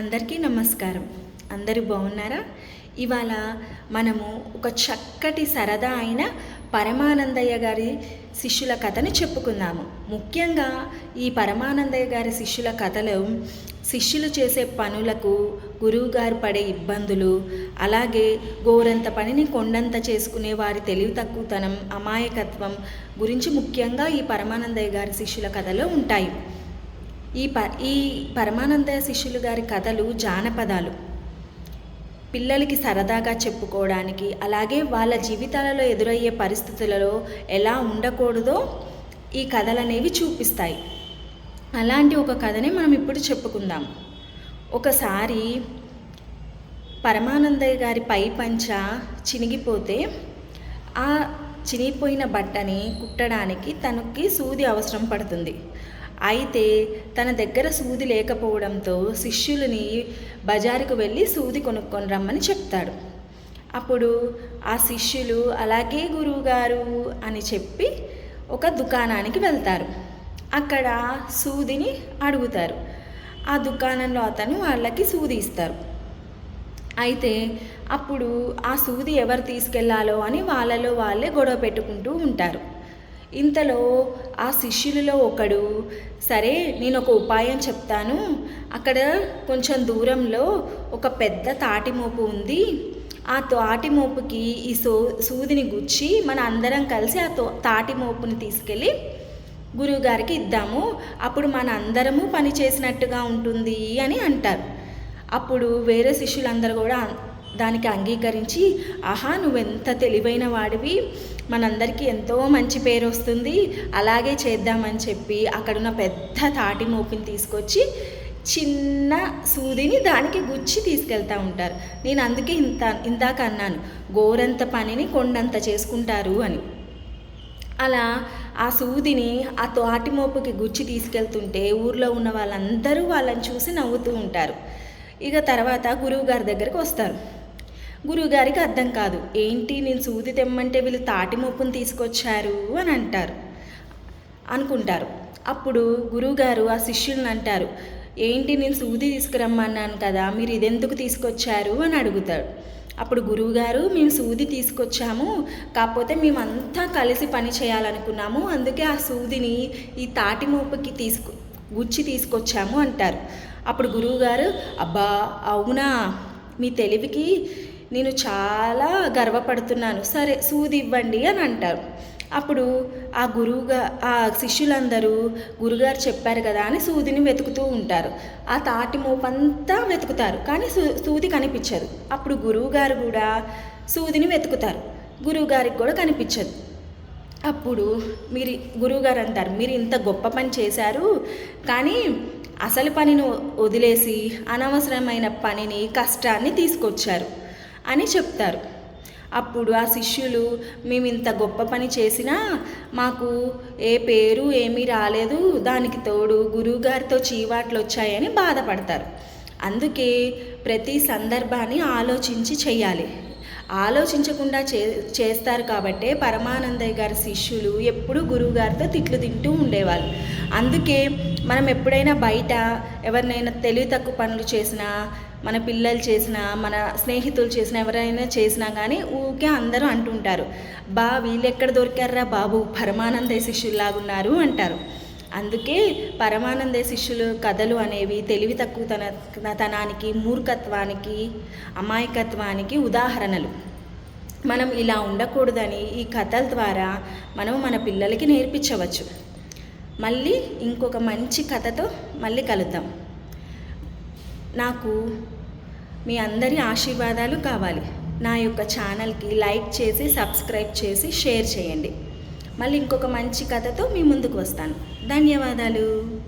అందరికీ నమస్కారం. అందరూ బాగున్నారా? ఇవాళ మనము ఒక చక్కటి సరదా అయిన పరమానందయ్య గారి శిష్యుల కథను చెప్పుకుందాము. ముఖ్యంగా ఈ పరమానందయ్య గారి శిష్యుల కథలో శిష్యులు చేసే పనులకు గురువుగారు పడే ఇబ్బందులు అలాగే గోరంత పనిని కొండంత చేసుకునే వారి తెలివి తక్కువతనం అమాయకత్వం గురించి ముఖ్యంగా ఈ పరమానందయ్య గారి శిష్యుల కథలో ఉంటాయి. ఈ ప ఈ పరమానంద శిష్యులు గారి కథలు జానపదాలు పిల్లలకి సరదాగా చెప్పుకోవడానికి అలాగే వాళ్ళ జీవితాలలో ఎదురయ్యే పరిస్థితులలో ఎలా ఉండకూడదో ఈ కథలు అనేవి చూపిస్తాయి. అలాంటి ఒక కథని మనం ఇప్పుడు చెప్పుకుందాం. ఒకసారి పరమానందయ్య గారి పై పంచ చినిగిపోతే ఆ చినిగిపోయిన బట్టని కుట్టడానికి తనకి సూది అవసరం పడుతుంది. అయితే తన దగ్గర సూది లేకపోవడంతో శిష్యులని బజారుకు వెళ్ళి సూది కొనుక్కొని రమ్మని చెప్తాడు. అప్పుడు ఆ శిష్యులు అలాగే గురువుగారు అని చెప్పి ఒక దుకాణానికి వెళ్తారు. అక్కడ సూదిని అడుగుతారు. ఆ దుకాణంలో అతను వాళ్ళకి సూది ఇస్తారు. అయితే అప్పుడు ఆ సూది ఎవరు తీసుకెళ్ళాలో అని వాళ్ళలో వాళ్ళే గొడవ పెట్టుకుంటూ ఉంటారు. ఇంతలో ఆ శిష్యులలో ఒకడు సరే నేను ఒక ఉపాయం చెప్తాను. అక్కడ కొంచెం దూరంలో ఒక పెద్ద తాటిమోపు ఉంది. ఆ తాటిమోపుకి ఈ సో సూదిని గుచ్చి మన అందరం కలిసి ఆ తో తాటిమోపుని తీసుకెళ్ళి గురువుగారికి ఇద్దాము. అప్పుడు మన అందరము పని చేసినట్టుగా ఉంటుంది అని అంటారు. అప్పుడు వేరే శిష్యులందరూ కూడా దానికి అంగీకరించి ఆహా నువ్వెంత తెలివైన వాడివి మనందరికీ ఎంతో మంచి పేరు వస్తుంది అలాగే చేద్దామని చెప్పి అక్కడున్న పెద్ద తాటి మోపిని తీసుకొచ్చి చిన్న సూదిని దానికి గుచ్చి తీసుకెళ్తూ ఉంటారు. నేను అందుకే ఇంత ఇందాక అన్నాను గోరంత పనిని కొండంత చేసుకుంటారు అని. అలా ఆ సూదిని ఆ తాటి మోపుకి గుచ్చి తీసుకెళ్తుంటే ఊర్లో ఉన్న వాళ్ళందరూ వాళ్ళని చూసి నవ్వుతూ ఉంటారు. ఇక తర్వాత గురువు గారి దగ్గరికి వస్తారు. గురువుగారికి అర్థం కాదు. ఏంటి నేను సూది తెమ్మంటే వీళ్ళు తాటి మొప్పును తీసుకొచ్చారు అని అంటారు. అనుకుంటారు. అప్పుడు గురువుగారు ఆ శిష్యులను అంటారు. ఏంటి నేను సూది తీసుకురమ్మన్నాను కదా మీరు ఇదెందుకు తీసుకొచ్చారు అని అడుగుతాడు అప్పుడు గురువుగారు మేము సూది తీసుకొచ్చాము కాకపోతే మేమంతా కలిసి పని చేయాలనుకున్నాము అందుకే ఆ సూదిని ఈ తాటి మోపుకి తీసుకు గుచ్చి తీసుకొచ్చాము అంటారు. అప్పుడు గురువుగారు అబ్బా అవునా? మీ తెలివికి నేను చాలా గర్వపడుతున్నాను. సరే సూది ఇవ్వండి అని అంటారు. అప్పుడు ఆ గురువుగా ఆ శిష్యులందరూ గురుగారు చెప్పారు కదా అని సూదిని వెతుకుతూ ఉంటారు. ఆ తాటి మోపంతా వెతుకుతారు. కానీ సూ సూది కనిపించదు. అప్పుడు గురువుగారు కూడా సూదిని వెతుకుతారు. గురువుగారికి కూడా కనిపించదు. అప్పుడు మీరు గురువుగారు అంటారు మీరు ఇంత గొప్ప పని చేశారు. కానీ అసలు పనిని వదిలేసి అనవసరమైన పనిని కష్టాన్ని తీసుకొచ్చారు. అని చెప్తారు. అప్పుడు ఆ శిష్యులు మేము ఇంత గొప్ప పని చేసినా మాకు ఏ పేరు ఏమీ రాలేదు. దానికి తోడు గురువుగారితో చీవాట్లు వచ్చాయని బాధపడతారు. అందుకే ప్రతి సందర్భాన్ని ఆలోచించి చేయాలి ఆలోచించకుండా చే చేస్తారు కాబట్టే పరమానందయ్య గారి శిష్యులు ఎప్పుడూ గురువుగారితో తిట్లు తింటూ ఉండేవాళ్ళు. అందుకే మనం ఎప్పుడైనా బయట ఎవరినైనా తెలివి తక్కువ పనులు చేసినా మన పిల్లలు చేసినా మన స్నేహితులు చేసినా ఎవరైనా చేసినా కానీ ఊకే అందరూ అంటుంటారు బా వీళ్ళు ఎక్కడ దొరికారా బాబు? పరమానందయ్య శిష్యుల్లాగున్నారు అంటారు. అందుకే పరమానంద శిష్యులు కథలు అనేవి తెలివి తక్కువ తన తనానికి మూర్ఖత్వానికి అమాయకత్వానికి ఉదాహరణలు. మనం ఇలా ఉండకూడదని ఈ కథల ద్వారా మనం మన పిల్లలకి నేర్పించవచ్చు. మళ్ళీ ఇంకొక మంచి కథతో మళ్ళీ కలుద్దాం. నాకు మీ అందరి ఆశీర్వాదాలు కావాలి. నా యొక్క ఛానల్కి లైక్ చేసి సబ్స్క్రైబ్ చేసి షేర్ చేయండి. మళ్ళీ ఇంకొక మంచి కథతో మీ ముందుకు వస్తాను. ధన్యవాదాలు.